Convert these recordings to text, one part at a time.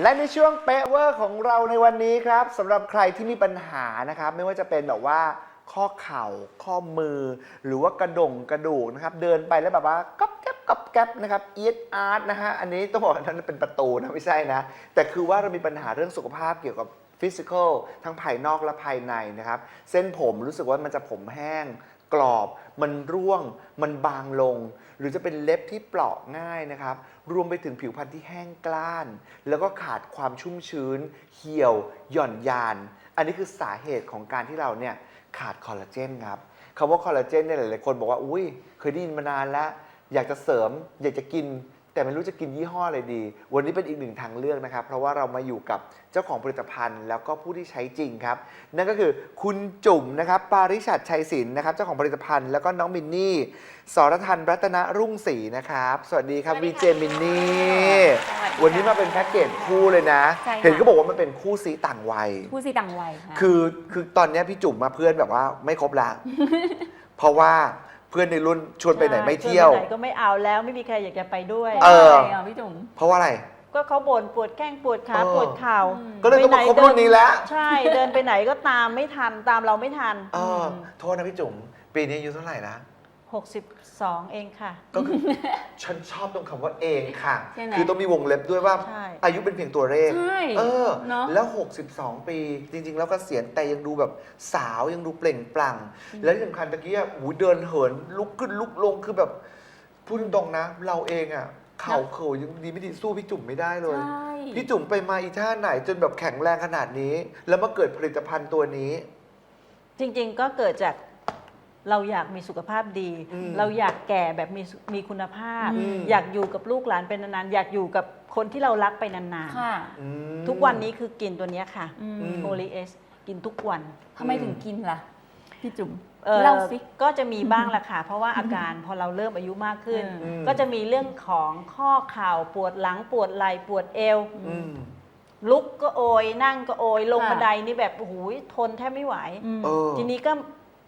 และในช่วงเป๊ะเวอร์ของเราในวันนี้ครับสำหรับใครที่มีปัญหานะครับ ไม่ว่าจะเป็นแบบว่าข้อเข่าข้อมือ หรือว่ากระดงกระดูกนะครับ เดินไปแล้วแบบว่าก๊อบแก๊บก๊อบแก๊บนะครับเอียดอาร์ตนะฮะอันนี้ต้องบอกว่านั้นเป็นประตูนะไม่ใช่นะ แต่คือว่าเรามีปัญหาเรื่องสุขภาพเกี่ยวกับฟิสิกอลทั้งภายนอกและภายในนะครับ เส้นผมรู้สึกว่ามันจะผมแห้ง กรอบ มันร่วง มันบางลง หรือจะเป็นเล็บที่เปราะง่ายนะครับ รวมไปถึงผิวพรรณที่แห้งกล้าน แล้วก็ขาดความชุ่มชื้น เหี่ยว หย่อนยาน อันนี้คือสาเหตุของการที่เราเนี่ยขาดคอลลาเจนครับคำว่าคอลลาเจนเนี่ยหลายๆคนบอกว่า อุ้ย เคยได้ยินมานานแล้ว อยากจะเสริม อยากจะกิน แต่ไม่รู้จะกินยี่ห้ออะไรดี วันนี้เป็นอีกหนึ่งทางเลือกนะครับ เพราะว่าเรามาอยู่กับเจ้าของผลิตภัณฑ์ แล้วก็ผู้ที่ใช้จริงครับ นั่นก็คือคุณจุ๋มนะครับปาริชัดชัยศิลป์นะครับเจ้าของผลิตภัณฑ์ แล้วก็น้องมินนี่สรทันรัตนรุ่งศรีนะครับ สวัสดีครับสวัสดีวีค่ะเจมินนี่สวัสดีค่ะวันนี้มาเป็นแพ็กเกจคู่เลยนะ ใช่ค่ะ เห็นก็บอกว่ามันเป็นคู่ซีต่างวัย ผู้ซีต่างวัยค่ะ คือคือตอนเนี้ยพี่จุ๋มมาเพื่อนแบบว่าไม่ครบละ เพราะว่า เพื่อนในรุ่นชวนไปไหนไม่เที่ยวชนปไหนก็ไม่เอาแล้วไม่มีใครอยากจะไปด้วย เออใช่ะพี่จุ๋ม เพราะว่าอะไร ก็เขาบ่นปวดแข้งปวดขาเออ ปวดเข่าอืม ก็เลยต้องมาครบรุ่นนี้แล้วใช่ เดินไปไหนก็ตามไม่ทันตามเราไม่ทัน เออโทษนะพี่จุ๋มปีนี้อายุเท่าไหร่นะ 62 เองค่ะ ก็คือ ฉันชอบตรงคำว่าเองค่ะ ใช่ไหมคือต้องมีวงเล็บด้วยว่า ใช่อายุเป็นเพียงตัวเลขใช่เออ เนอะแล้ว 62 ปี จริง ๆ แล้วเกษียณแต่ยังดูแบบสาวยังดูเปล่งปลั่งและที่สำคัญตะกี้อะหูเดินเหิน ลุกขึ้นลุกลงคือแบบพูดตรงๆนะ เราเองอะ เข่าเข่ายังดีไม่ดีสู้พี่จุ๋มไม่ได้เลย ใช่ พี่จุ๋มไปมาอีท่าไหนจนแบบแข็งแรงขนาดนี้ แล้วมาเกิดผลิตภัณฑ์ตัวนี้ จริงๆ ก็เกิดจาก เราอยากมีสุขภาพดี อืมเราอยากแก่แบบมีสุมีคุณภาพ อืม อยากอยู่กับลูกหลานเป็นนานๆอยากอยู่กับคนที่เรารักไปนานค่ะอืม ๆ ทุกวันนี้คือกินตัวเนี้ยค่ะอืมอืมโ o ลีเอสกินทุกวันทำไมถึงกินล่ะ พี่จุ๋มอ่อเล่าสิ ก็จะมีบ้างแหละค่ะ เพราะว่าอาการพอเราเริ่มอายุมากขึ้น อืม ก็จะมีเรื่องของข้อเข่าปวดหลังปวดไหล่ปวดเอว อืม ลุกก็โอย นั่งก็โอย ลงค่ะ บันไดนี่แบบโอ้โหทนแทบไม่ไหว อืม เออ ทีนี้ก็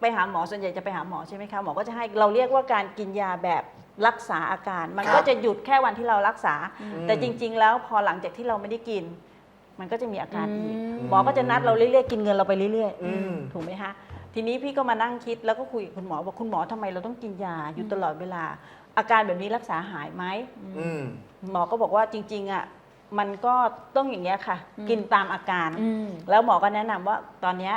ไปหาหมอส่วนใหญ่จะไปหาหมอใช่ไหมคะหมอก็จะให้เราเรียกว่าการกินยาแบบรักษาอาการ มันครับก็จะหยุดแค่วันที่เรารักษาอืมแต่จริง ๆ แล้วพอหลังจากที่เราไม่ได้กิน มันก็จะมีอาการอีกอืมหมอก็จะนัดเราเรื่อยๆกินเงินเราไปเรื่อยอืมๆถูกไหมคะทีนี้พี่ก็มานั่งคิดแล้วก็คุยกับคุณหมอบอกคุณหมอทำไมเราต้องกินยาอยู่ตลอดเวลา อาการแบบนี้รักษาหายไหมอืมหมอก็บอกว่าจริง ๆอะมันก็ต้องอย่างเงี้ยค่ะอืมกินตามอาการอืมแล้วหมอก็แนะนำว่าตอนเนี้ย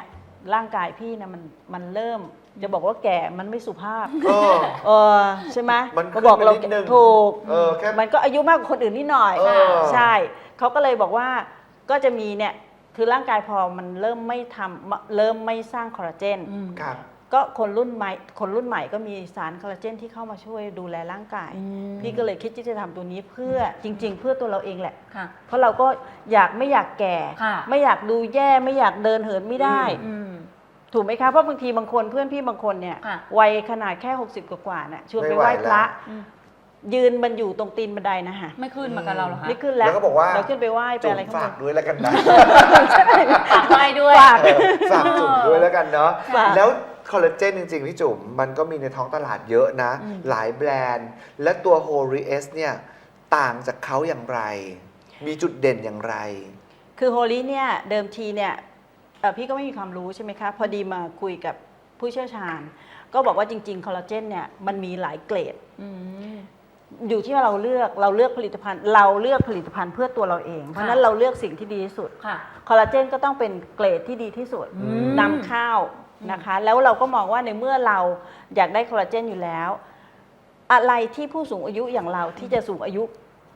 ร่างกายพี่นะมันมันเริ่ม จะบอกว่าแก่มันไม่สุภาพ เออ เออใช่ไหมมันขึ้ก็นบอกเราไปนิดนึงถูกเออแค่มันก็อายุมากกว่าคนอื่นนิดหน่อย เออ ใช่ เขาก็เลยบอกว่าก็จะมีเนี่ย คือร่างกายพอมันเริ่มไม่ทำเริ่มไม่สร้างคอลลาเจนอืมครับ ก็คนรุ่นใหม่คนรุ่นใหม่ก็มีสารคอลลาเจนที่เข้ามาช่วยดูแลร่างกายอืมพี่ก็เลยคิดที่จะทำตัวนี้เพื่อจริง ๆ เพื่อตัวเราเองแหละค่ะเพราะเราก็อยากไม่อยากแก่ค่ะไม่อยากดูแย่ไม่อยากเดินเหินไม่ได้อืมถูกไหมคะเพราะบางทีบางคนเพื่อนพี่บางคนเนี่ยค่ะวัยขนาดแค่ 60 กว่าๆน่ะชวนไปไม่ไหวไหว้พระแล้วอืมยืนมันอยู่ตรงตีนบันไดนะคะไม่ขึ้นมากับเราเหรอคะไม่ขึ้นแล้วแล้วก็บอกว่าเราขึ้นไปไหว้ไปจุ๋มอะไรข้างฝาบกนด้วยแล้วกันนะฝากไว้ด้วยฝากเออฝากจุ๋มด้วยแล้วกันเนาะฝากแล้ว คอลลาเจนจริง ๆ พี่จุ๋มมันก็มีในท้องตลาดเยอะนะ อืม หลายแบรนด์ และตัว h o r i s เนี่ย ต่างจากเขาอย่างไร มีจุดเด่นอย่างไร คือโฮลี่เนี่ยเดิมทีเนี่ยเอ่อพี่ก็ไม่มีความรู้ใช่ไหมคะ พอดีมาคุยกับผู้เชี่ยวชาญ ก็บอกว่าจริง ๆ คอลลาเจนเนี่ยมันมีหลายเกรด อืม อยู่ที่ว่าเราเลือกเราเลือกผลิตภัณฑ์ เราเลือกผลิตภัณฑ์เพื่อตัวเราเอง เพราะฉะนั้นเราเลือกสิ่งที่ดีที่สุด ค่ะ คอลลาเจนก็ต้องเป็นเกรดที่ดีที่สุดอืม นำเข้าว นะคะ แล้วเราก็มองว่าในเมื่อเราอยากได้คอลลาเจนอยู่แล้ว อะไรที่ผู้สูงอายุอย่างเราที่จะสูงอายุ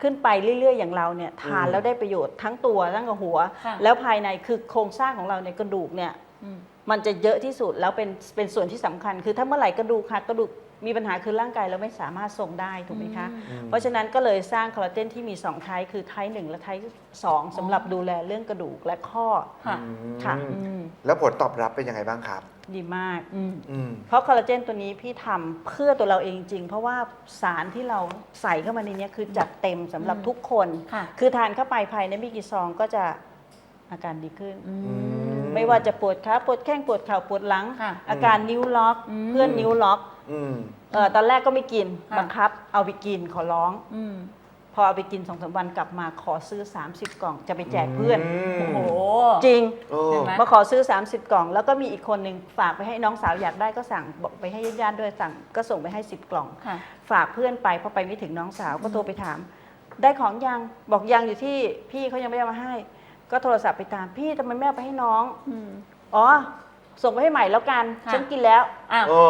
ขึ้นไปเรื่อยๆ อย่างเราเนี่ยทานอืมแล้วได้ประโยชน์ทั้งตัวทั้งกับหัวค่ะแล้วภายในคือโครงสร้างของเราในกระดูกเนี่ยอืมมันจะเยอะที่สุดแล้วเป็นเป็นส่วนที่สำคัญ คือถ้าเมื่อไหร่กระดูกหักกระดูก มีปัญหาคือร่างกายเราไม่สามารถทรงได้ถูกไหมคะ อืม เพราะฉะนั้นก็เลยสร้างคอลลาเจนที่มี 2 ไทป์คือไทป์หนึ่งและไทป์สองสำหรับดูแลเรื่องกระดูกและข้อ ค่ะ อืมค่ะ อืมแล้วผลตอบรับเป็นยังไงบ้างครับ ดีมาก อืม อืม เพราะคอลลาเจนตัวนี้พี่ทำเพื่อตัวเราเองจริง เพราะว่าสารที่เราใส่เข้ามาในเนี้ยคือจัดเต็มสำหรับอืมทุกคน ค่ะ คือทานเข้าไปภายในไม่กี่ซองก็จะอาการดีขึ้น อืม ไม่ว่าจะปวดขาปวดแข้งปวดเข่าปวดหลัง ค่ะอาการนิ้วล็อก อืม เพื่อนนิ้วล็อกอืม เออตอนแรกก็ไม่กินค่ะ บังคับ เอาไปกินขอร้อง อืมพพอเอาไปกินสองสามวันกลับมาขอซื้อ 30 กล่องจะไปแจกเพื่อนมโอ้โห จริง โอ้ เห็นไหมมาขอซื้อ 30 กล่อง แล้วก็มีอีกคนหนึ่งฝากไปให้น้องสาวอยากได้ก็สั่งบอกไปให้ญาติๆด้วยสั่งก็ส่งไปให้ 10 กล่อง ค่ะ ฝากเพื่อนไปพอไปไม่ถึงน้องสาวก็โทรไปถาม ได้ของยังบอกยังอยู่ที่พี่เขายังไม่เอามาให้ ก็โทรศัพท์ไปตามพี่ทำไมไม่เอาไปให้น้อง อืม อ๋อ ส่งไปให้ใหม่แล้วกัน ค่ะ ฉันกินแล้วอ้าวโอ้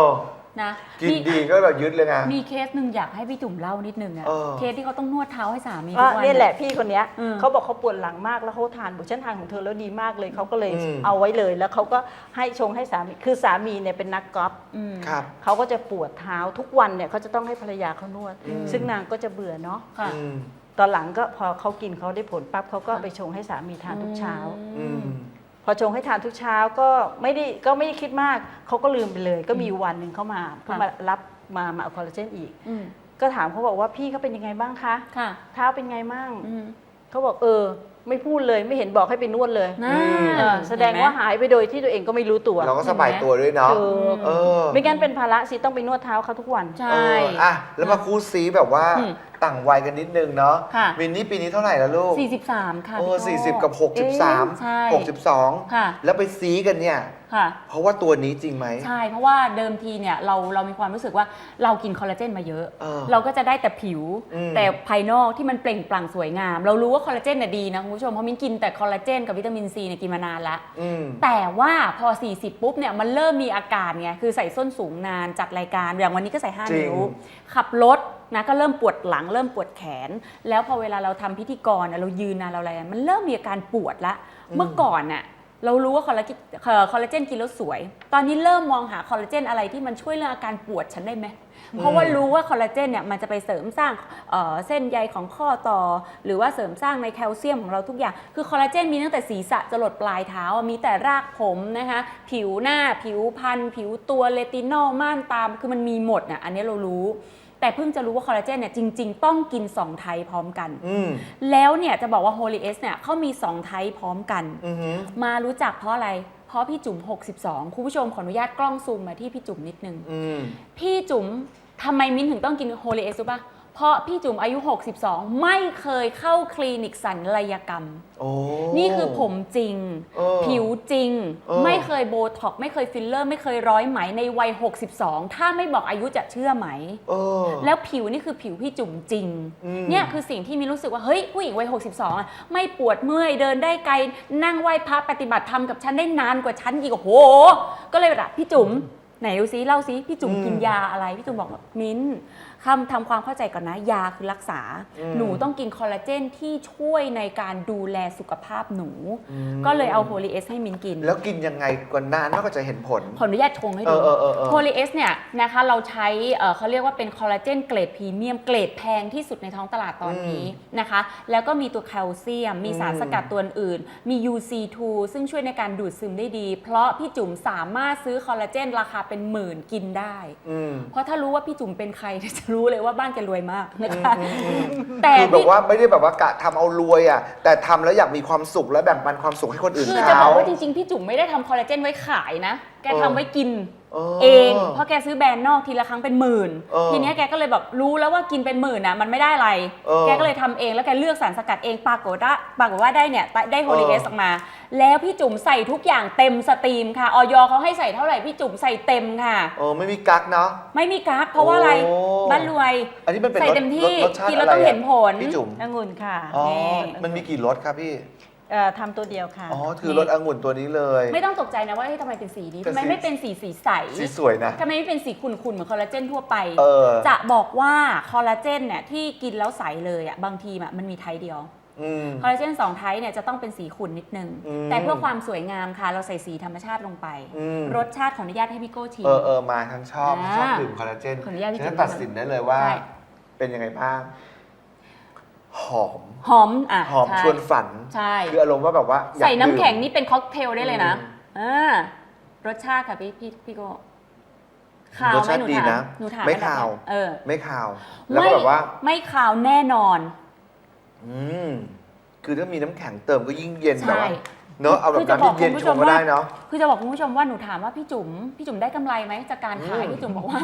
นะกินมีดีก็แบบยึดเลยไง มีเคสหนึ่งอยากให้พี่จุ๋มเล่านิดนึงอะเออ เคสที่เขาต้องนวดเท้าให้สามีก็ทุกวันนี่แหละพี่คนเนี้ยอืม เขาบอกเขาปวดหลังมากแล้วเขาทานบอกฉันทานของเธอแล้วดีมากเลยเขาก็เลยอืม เอาไว้เลยแล้วเขาก็ให้ชงให้สามีคือสามีเนี่ยเป็นนักกอล์ฟอืม ครับ เขาก็จะปวดเท้าทุกวันเนี่ยเขาจะต้องให้ภรรยาเขานวด อืม ซึ่งนางก็จะเบื่อเนาะค่ะ อืม ตอนหลังก็พอเขากินเขาได้ผลปั๊บเขาก็ไปชงให้สามีทานทุกเช้า อืม พอชงให้ทานทุกเช้าก็ไม่ได้ก็ไม่ได้คิดมาก เขาก็ลืมไปเลย ก็มีวันหนึ่งเขามาเขามารับมามาเอาคอลลาเจนอีก อืมก็ถามเขาบอกว่าพี่เขาเป็นยังไงบ้างคะค่ะเท้าเป็นไงบ้างอืมเขาบอกเออ ไม่พูดเลยไม่เห็นบอกให้ไปนวดเลยน่าเออแสดงว่าหายไปโดยที่ตัวเองก็ไม่รู้ตัวเราก็สบายตัวด้วยเนาะถูกเออ ไม่งั้นเป็นภาระสิต้องไปนวดเท้าเขาทุกวัน ใช่ เอออะแล้วมาคู่ซีแบบว่า อืม ต่างวัยกันนิดนึงเนาะค่ะ มินนี่ปีนี้เท่าไหร่แล้วลูก43 ค่ะโอ้พี่โสี่สิบกับหกสิบสามใช่หกสิบสองค่ะ แล้วไปซีกันเนี่ย ค่ะ เพราะว่าตัวนี้จริงไหม ใช่ เพราะว่าเดิมทีเนี่ยเราเรามีความรู้สึกว่าเรากินคอลลาเจนมาเยอะ เออเราก็จะได้แต่ผิว อืม แต่ภายนอกที่มันเปล่งปลั่งสวยงาม เรารู้ว่าคอลลาเจนน่ะดีนะคุณผู้ชมเพราะมิ้นกินแต่คอลลาเจนกับวิตามินซีเนี่ยกินมานานละ อืม แต่ว่าพอ 40 ปุ๊บเนี่ยมันเริ่มมีอาการไงคือใส่ส้นสูงนานจัดรายการอย่างวันนี้ก็ใส่5จริงนิ้ว ขับรถนะก็เริ่มปวดหลัง เริ่มปวดแขน แล้วพอเวลาเราทำพิธีกรอะเรายืนนานเราอะไรมันเริ่มมีอาการปวดละ เมื่อก่อนน่ะ เรารู้ว่าคอลลาเจนเอ่อคอลลาเจนกินแล้วสวย ตอนนี้เริ่มมองหาคอลลาเจนอะไรที่มันช่วยเรื่องอาการปวดฉันได้ไหม เพราะว่ารู้ว่าคอลลาเจนเนี่ยมันจะไปเสริมสร้างเอ่อเส้นใยของข้อต่อ หรือว่าเสริมสร้างในแคลเซียมของเราทุกอย่าง คือคอลลาเจนมีตั้งแต่ศีรษะจรดปลายเท้าอะมีแต่รากผมนะคะ ผิวหน้า ผิวพรรณผิวตัว เลตินอลม่านตาม คือมันมีหมดน่ะอันนี้เรารู้ แต่เพิ่งจะรู้ว่าคอลลาเจนเนี่ยจริง ๆ ต้องกิน 2 ไทยพร้อมกัน อืม แล้วเนี่ยจะบอกว่า Holy S เนี่ยเขามี 2 ไทยพร้อมกัน อือหือ มารู้จักเพราะอะไร เพราะพี่จุ๋ม 62 คุณผู้ชมขออนุญาตกล้องซูมมาที่พี่จุ๋มนิดนึง อืม พี่จุ๋มทำไมมิ้นถึงต้องกินโฮลิเอสรู้ป่ะ เพราะพี่จุ๋มอายุ 62 ไม่เคยเข้าคลินิกศัลยกรรม โอ้ นี่คือผมจริง เออผิวจริง เออ ไม่เคยโบท็อกซ์ไม่เคยฟิลเลอร์ ไม่เคยร้อยไหมในวัย 62 ถ้าไม่บอกอายุจะเชื่อไหม เออ แล้วผิวนี่คือผิวพี่จุ๋มจริง อืม เนี่ยคือสิ่งที่มีรู้สึกว่า เฮ้ย ผู้หญิงวัย 62อะไม่ปวดเมื่อยเดินได้ไกล นั่งไหว้พระปฏิบัติธรรมกับฉันได้นานกว่าฉันอีกโอ้โห ก็เลยแบบพี่จุ๋มไหนดูซิเล่าซิพี่จุ๋มอืมกินยาอะไร พี่จุ๋มบอกว่ามิ้นคำทำความเข้าใจก่อนนะ ยาคือรักษา อืม หนูต้องกินคอลลาเจนที่ช่วยในการดูแลสุขภาพหนูอืมก็เลยเอาโฮลีเอสให้มินกิน แล้วกินยังไงกว่านานมากก็จะเห็นผล ขออนุญาตชงให้เอดูอเออเออเออ โพลีเอสเนี่ยนะคะเราใช้เอ่อเขาเรียกว่าเป็นคอลลาเจนเกรดพรีเมียมเกรดแพงที่สุดในท้องตลาดตอนนี้นะคะ แล้วก็มีตัวแคลเซียม มีสารอืมสกัดตัวอื่น มี UC2 ซึ่งช่วยในการดูดซึมได้ดี เพราะพี่จุ๋มสามารถซื้อคอลลาเจนราคาเป็นหมื่นกินได้ อืม เพราะถ้ารู้ว่าพี่จุ๋มเป็นใครจะรู้เลยว่าบ้านแกรวยมากนะคะ แต่คือแบบพี่ว่าไม่ได้แบบว่ากะทำเอารวยอะ แต่ทำแล้วอยากมีความสุขและแบ่งปันความสุขให้คนอื่นคือจะบเขาอกว่าจริงๆ พี่จุ๋มไม่ได้ทำคอลลาเจนไว้ขายนะ แกเออ ทำไว้กิน เออเองเพราะแกซื้อแบรนด์นอกทีละครั้งเป็นหมื่น เออทีเนี้ยแกก็เลยแบบรู้แล้วว่ากินเป็นหมื่นอะมันไม่ได้อะไร เออแกก็เลยทำเองแล้วแกเลือกสารสกัดเองปรากฏว่าปรากฏว่าได้เนี่ยได้โฮลีเอเออสออกมา แล้วพี่จุ๋มใส่ทุกอย่างเต็มสตรีมค่ะออยเขาให้ใส่เท่าไหร่พี่จุ๋มใส่เต็มค่ะ เออไม่มีกักเนาะ ไม่มีกั๊กเพราะว่าอะไรโอ้ บ้านรวย อันนี้มันเป็นใส่รสเต็มที่รสรสชาติกินแล้วอะไรต้องเห็นผลพี่จุ๋มองุ่นค่ะอ๋อนี่มันมีกี่รสครับพี่ เอ่อทำตัวเดียวค่ะอ๋อคือรสองุ่นตัวนี้เลย ไม่ต้องตกใจนะว่าเฮ้ยทำไมเป็นสีนี้แต่ทำไมสี ไม่เป็นสีสีใสสีสวยนะ ทำไมไม่เป็นสีขุ่นๆเหมือนคอลลาเจนทั่วไป เออจะบอกว่าคอลลาเจนเนี่ยที่กินแล้วใสเลยอะบางทีอะมันมีไทป์เดียว อืม คอลลาเจนสองไทป์เนี่ยจะต้องเป็นสีขุ่นนิดนึง อืมแต่เพื่อความสวยงามค่ะ เราใส่สีธรรมชาติลงไป อืม รสชาติขออนุญาตให้พี่โก้ชิม เออเออมาทั้งชอบอ่าชอบดื่มคอลลาเจนขออนุญาตพี่ฉัจุ๋นมตัดสินได้เลยว่า ใช่ เป็นยังไงบ้าง หอม หอมอะหอมใชวนฝัน ใช่ คืออารมณ์ว่าแบบว่าอยากใส่น้ำดื่มแข็งนี่เป็นค็อกเทลได้เลยนะอืมอ่ารสชาติค่ะพี่พี่พี่โก้ขาวรสไหมชาติหนูดีถามนะหนูถามไม่อันดับขาว แรกเออไม่ขาว แล้วก็ไม่แบบว่า ไม่ขาวแน่นอน อืม คือถ้ามีน้ำแข็งเติมก็ยิ่งเย็นใช่แบบว่าเนอะเอาแบบคือจะบอกน้ำเย็นคุณผู้ๆชชงมก็ว่าได้เนาะ คือจะบอกคุณผู้ชมว่าหนูถามว่าพี่จุ๋มพี่จุ๋มได้กำไรไหมจากการขายอืม พี่จุ๋มบอกว่า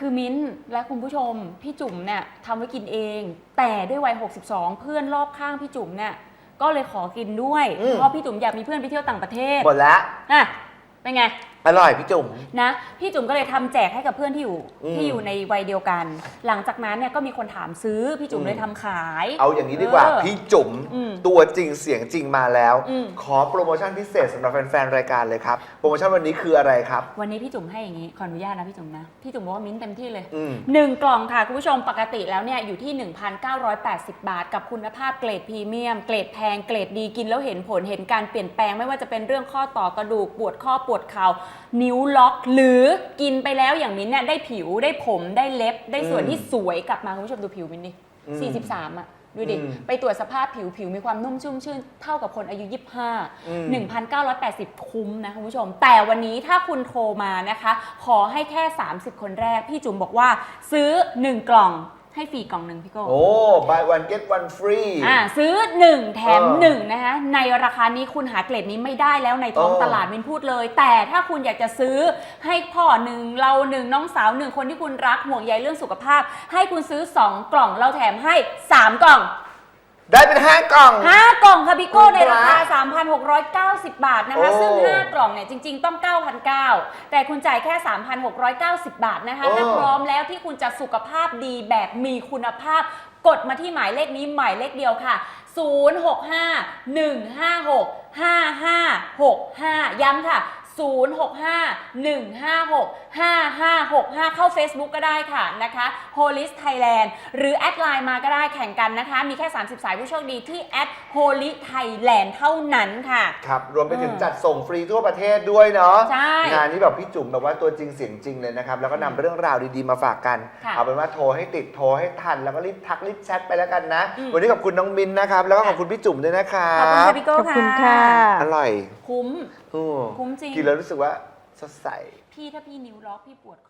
คือมิ้นท์และคุณผู้ชม พี่จุ๋มเนี่ยทำไว้กินเอง แต่ด้วยวัย 62 เพื่อนรอบข้างพี่จุ๋มเนี่ยก็เลยขอกินด้วย อืม เพราะพี่จุ๋มอยากมีเพื่อนไปเที่ยวต่างประเทศหมดแล้วอะเป็นไง อร่อยพี่จุ๋ม นะพี่จุ๋มก็เลยทำแจกให้กับเพื่อนที่อยู่อืมที่อยู่ในวัยเดียวกัน หลังจากนั้นเนี่ยก็มีคนถามซื้อพี่จุ๋มอืมเลยทำขาย เอาอย่างนี้ดีกว่า เออพี่จุ๋มอืมตัวจริงเสียงจริงมาแล้ว อืม ขอโปรโมชั่นพิเศษสำหรับแฟนๆรายการเลยครับ โปรโมชั่นวันนี้คืออะไรครับ วันนี้พี่จุ๋มให้อย่างนี้ขออนุญาตนะพี่จุ๋มนะพี่จุ๋มบอกว่ามิ้นท์เต็มที่เลย อืม หนึ่งกล่องค่ะคุณผู้ชมปกติแล้วเนี่ยอยู่ที่ 1,980 บาท กับคุณภาพเกรดพรีเมียม เกรดแพงเกรดดีกินแล้วเห็นผลเห็นการเปลี่ยนแปลงไม่ว่าจะเป็นเรื่องข้อต่อกระดูกปวดข้อปวดเข่านิ้วล็อก หรือกินไปแล้วอย่างมิ้นท์เนี่ยได้ผิวได้ผมได้เล็บได้ส่วนอืมที่สวยกลับมาคุณผู้ชมดูผิวมิ้นท์ดิอืม43อะดูดิ อืมไปตรวจสภาพผิวผิวมีความนุ่มชุ่มชื่น เท่ากับคนอายุ อืม 25 1,980 คุ้มนะคุณผู้ชม แต่วันนี้ถ้าคุณโทรมานะคะ ขอให้แค่ 30 คนแรก พี่จุ๋มบอกว่าซื้อ 1 กล่อง ให้ฟรีกล่องหนึ่งพี่โก้โอ้ buy one get one free อ่าซื้อ 1 แถมเออ1นะคะในราคานี้คุณหาเกรดนี้ไม่ได้แล้วในท้องเออตลาดมินพูดเลย แต่ถ้าคุณอยากจะซื้อให้พ่อหนึ่งเราหนึ่งน้องสาวหนึ่งคนที่คุณรักห่วงใยเรื่องสุขภาพ ให้คุณซื้อ 2 กล่องเราแถมให้ 3 กล่อง ได้เป็น 5 กล่อง 5 กล่องค่ะพี่โก้คุณในราคาพระ3,690 บาทนะคะโอ้ซึ่ง 5 กล่องเนี่ยจริง ๆ ต้อง 9,900 แต่คุณจ่ายแค่ 3,690 บาทนะคะโอ้ถ้าพร้อมแล้วที่คุณจะสุขภาพดีแบบมีคุณภาพ กดมาที่หมายเลขนี้หมายเลขเดียวค่ะ 065 156 5565 ย้ำค่ะ 065 156 5565 เข้า Facebook ก็ได้ค่ะนะคะ Holis Thailand หรือแอดไลน์มาก็ได้แข่งกันนะคะ มีแค่ 30 สายผู้โชคดีที่แอด Holy Thailand เท่านั้นค่ะ ครับ รวมไปถึงเออจัดส่งฟรีทั่วประเทศด้วยเนาะใช่งานนี้แบบพี่จุ๋มแบบว่าตัวจริงเสียงจริงเลยนะครับ แล้วก็นำเรื่องราวดีๆมาฝากกัน ค่ะ เอาเป็นว่าโทรให้ติดโทรให้ทัน แล้วก็รีบทักรีบแชทไปแล้วกันนะอืมวันนี้ขอบคุณน้องมินนะครับ แล้วก็ขอบคุณพี่จุ๋มด้วยนะครับขอบคุณค่ะพี่โก้ขอบคุณค่ะ อร่อย คุ้ม อืมคุ้มจริง กินแล้วรู้สึกว่าสดใส พี่ถ้าพี่นิ้วล็อกพี่ปวดข้อนะ